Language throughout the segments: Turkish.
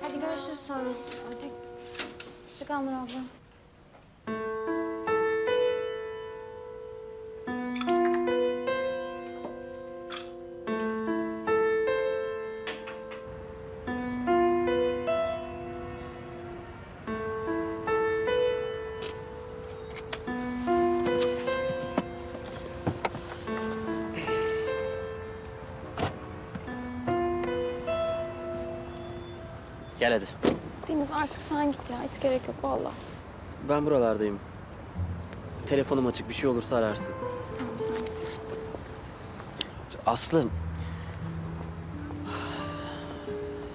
Hadi görüşürüz sonra. Hadi. Hoşça Nur abla. Gel hadi. Deniz artık sen git ya. Hiç gerek yok vallahi. Ben buralardayım. Telefonum açık bir şey olursa ararsın. Tamam sen git. Aslı.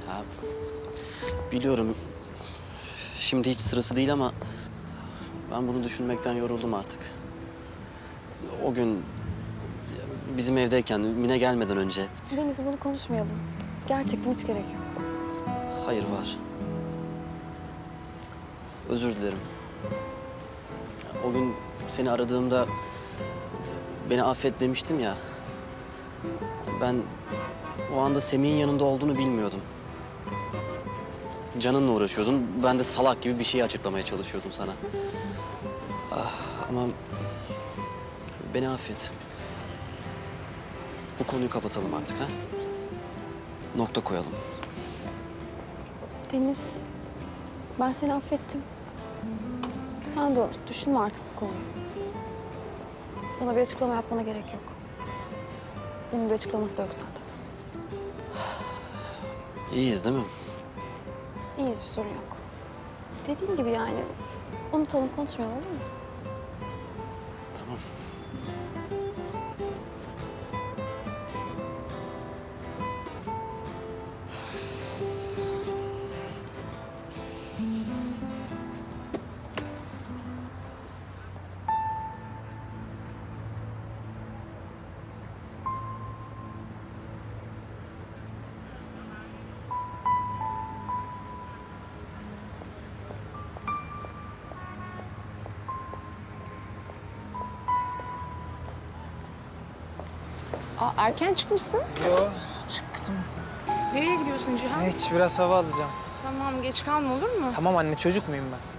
Ya, biliyorum. Şimdi hiç sırası değil ama ben bunu düşünmekten yoruldum artık. O gün bizim evdeyken Mine gelmeden önce Deniz bunu konuşmayalım. Gerçekten hiç gerek yok. Hayır var. Özür dilerim. O gün seni aradığımda beni affet demiştim ya. Ben o anda Semih'in yanında olduğunu bilmiyordum. Canınla uğraşıyordun. Ben de salak gibi bir şey açıklamaya çalışıyordum sana. Ah, ama beni affet. Bu konuyu kapatalım artık ha. Nokta koyalım. Deniz, ben seni affettim. Sen de düşünme artık bu konuyu. Bana bir açıklama yapmana gerek yok. Bunun bir açıklaması da yok zaten. İyiyiz değil mi? İyiyiz, bir sorun yok. Dediğin gibi yani, unutalım, konuşmayalım olur mu? Aa, erken çıkmışsın. Yo çıktım. Nereye gidiyorsun Cihan? Hiç biraz hava alacağım. Tamam geç kalma olur mu? Tamam anne çocuk muyum ben?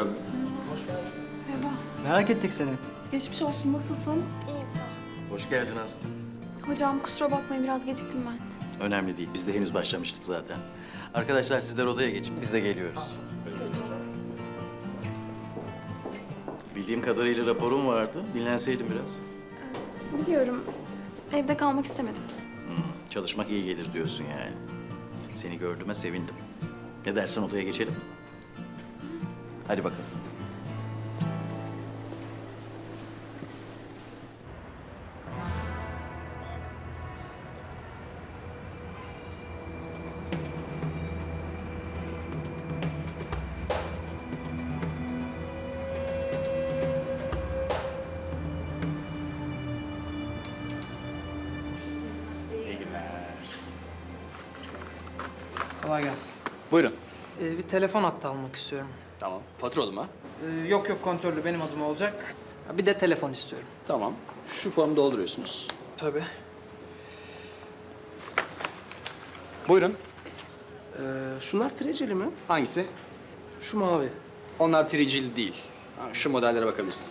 Hoş geldin. Merak ettik seni. Geçmiş olsun, nasılsın? İyiyim, sağ ol. Hoş geldin Aslı. Hocam kusura bakmayın, biraz geciktim ben. Önemli değil. Biz de henüz başlamıştık zaten. Arkadaşlar sizler odaya geçin. Biz de geliyoruz. Bildiğim kadarıyla raporum vardı. Dinlenseydim biraz. Biliyorum, evde kalmak istemedim. Çalışmak iyi gelir diyorsun yani. Seni gördüğüme sevindim. Ne dersen odaya geçelim. Hadi bakalım. Kolay gelsin. Buyurun. Ee, bir telefon hattı almak istiyorum. Tamam. Faturalı mı? Ee, yok yok kontrollü benim adım olacak. Ha, Bir de telefon istiyorum. Tamam. Şu formu dolduruyorsunuz. Tabii. Buyurun. Ee, şunlar trecili mi? Hangisi? Şu mavi. Onlar tricil değil. Ha, Şu modellere bakabilirsin.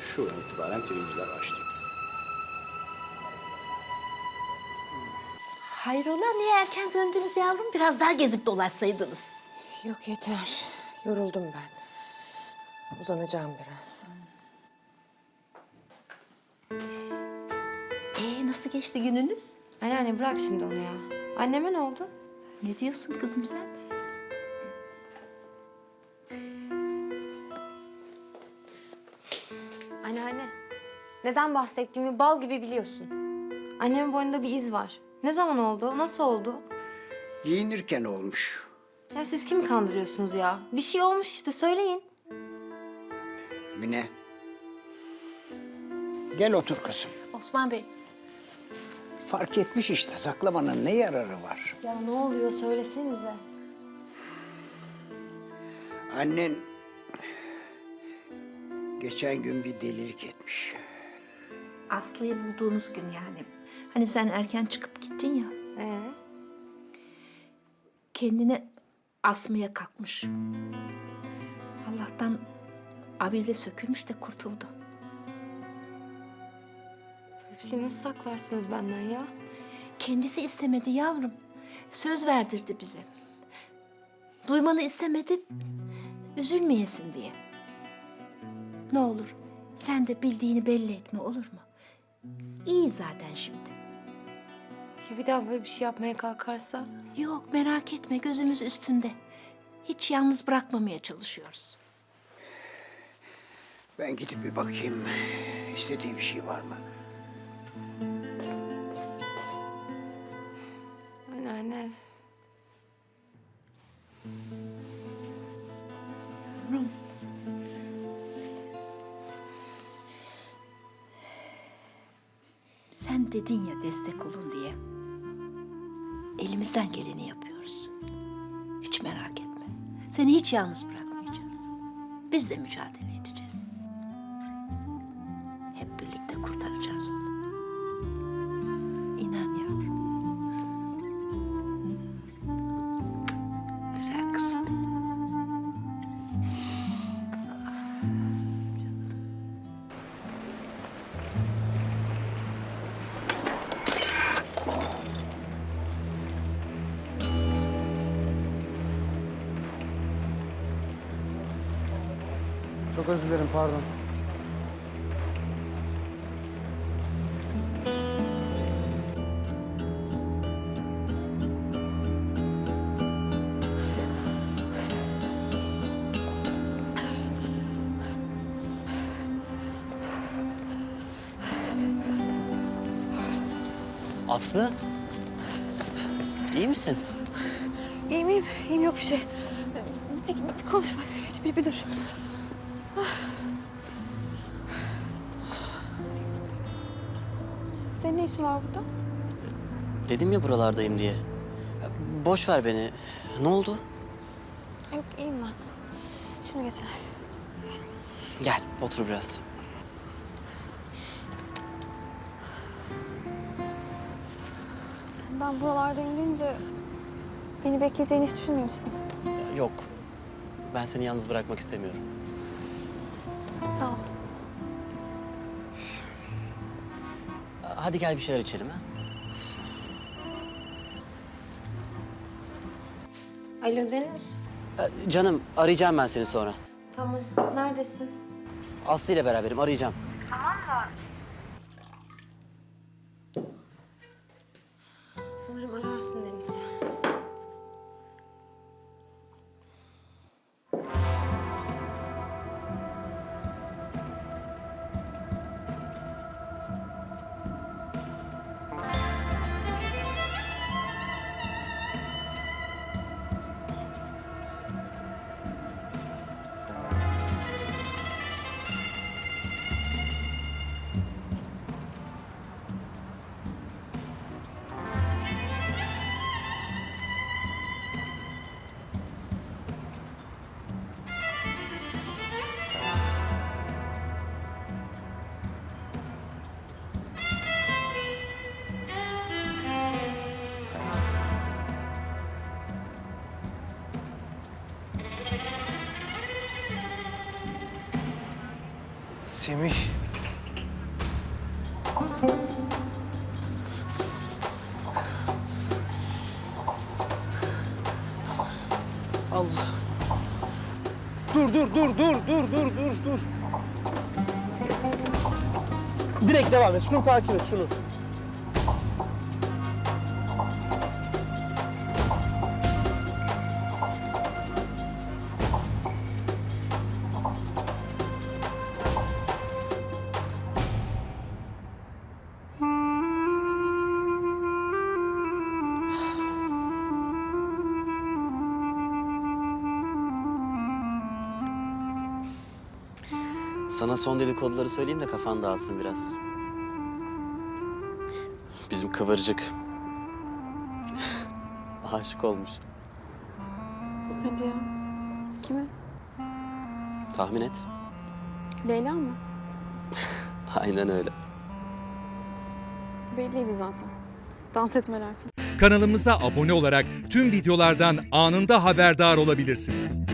Şuradan itibaren triciler başlıyor. Hayrola niye erken döndünüz yavrum? Biraz daha gezip dolaşsaydınız. Yok yeter. Yoruldum ben. Uzanacağım biraz. Ee nasıl geçti gününüz? Anneanne bırak şimdi onu ya. Anneme ne oldu? Ne diyorsun kızım sen? Anneanne, neden bahsettiğimi bal gibi biliyorsun. Annemin boynunda bir iz var. Ne zaman oldu? Nasıl oldu? Giyinirken olmuş. Ya siz kimi kandırıyorsunuz ya? Bir şey olmuş işte söyleyin. Mine. Gel otur kızım. Osman Bey, Fark etmiş işte saklamanın ne yararı var? Ya ne oluyor söylesenize. Annen geçen gün bir delilik etmiş. Aslı'yı bulduğunuz gün yani. Hani sen erken çıkıp gittin ya. Ee? Kendini asmaya kalkmış. Allah'tan avize sökülmüş de kurtuldu. Bir şey nasıl saklarsınız benden ya? Kendisi istemedi yavrum. Söz verdirdi bize. Duymanı istemedi, üzülmeyesin diye. Ne olur sen de bildiğini belli etme olur mu? İyi zaten şimdi. Ya bir daha böyle bir şey yapmaya kalkarsa? Yok merak etme gözümüz üstünde. Hiç yalnız bırakmamaya çalışıyoruz. Ben gidip bir bakayım. İstediği bir şey var mı? Anneanne. Yavrum. Sen dedin ya destek olun diye. Elimizden geleni yapıyoruz. Hiç merak etme. Seni hiç yalnız bırakmayacağız. Biz de mücadele edeceğiz. Çok özür dilerim pardon. Aslı. iyi misin? İyiyim iyiyim. İyiyim yok bir şey. Bir, bir konuşma. Bir, bir, bir dur. İşin var burada? Dedim ya buralardayım diye. Boş ver beni. Ne oldu? Yok iyiyim ben. Şimdi geçer. Gel otur biraz. Ben buralardayım deyince beni bekleyeceğini hiç düşünmemiştim. Yok. Ben seni yalnız bırakmak istemiyorum. Sağ ol. Hadi gel bir şeyler içelim ha. Alo Deniz. Ee, Canım arayacağım ben seni sonra. Tamam. Neredesin? Aslı ile beraberim arayacağım. Umarım Semih. Allah. Dur dur dur dur dur dur dur dur. Direkt devam et. Şunu takip et şunu. Sana son dedikoduları söyleyeyim de kafan dağılsın biraz. Bizim kıvırcık. Aşık olmuş. Hadi ya. Kime? Tahmin et. Leyla mı? Aynen öyle. Belliydi zaten. Dans etmeler falan. Kanalımıza abone olarak tüm videolardan anında haberdar olabilirsiniz.